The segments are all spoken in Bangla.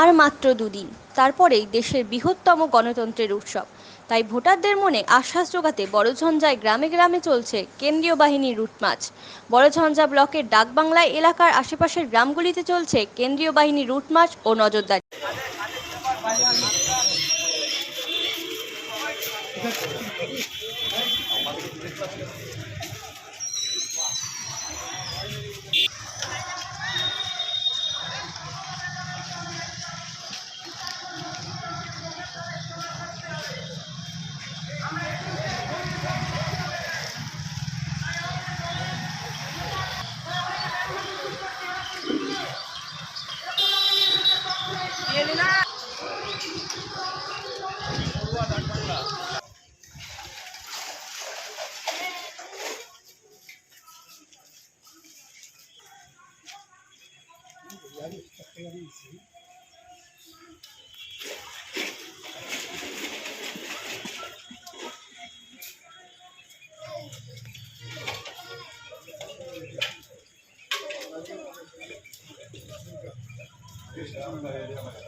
আর মাত্র দুদিন। তারপরেই দেশের বৃহত্তম গণতন্ত্রের উৎসব। তাই ভোটারদের মনে আশ্বাস যোগাতে বড়ঝঞ্ঝায় গ্রামে গ্রামে চলছে কেন্দ্রীয় বাহিনীর রুট মার্চ বড়ঝঞ্ঝা ব্লকের ডাকবাংলায় এলাকার আশেপাশের গ্রামগুলিতে চলছে কেন্দ্রীয় বাহিনীর রুট মার্চ ও নজরদারি। Gracias.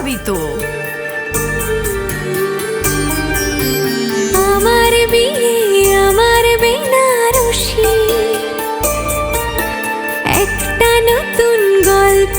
পড়ে যাবি তো আমার বিয়ে আমার বেনারসি। একটা নতুন গল্প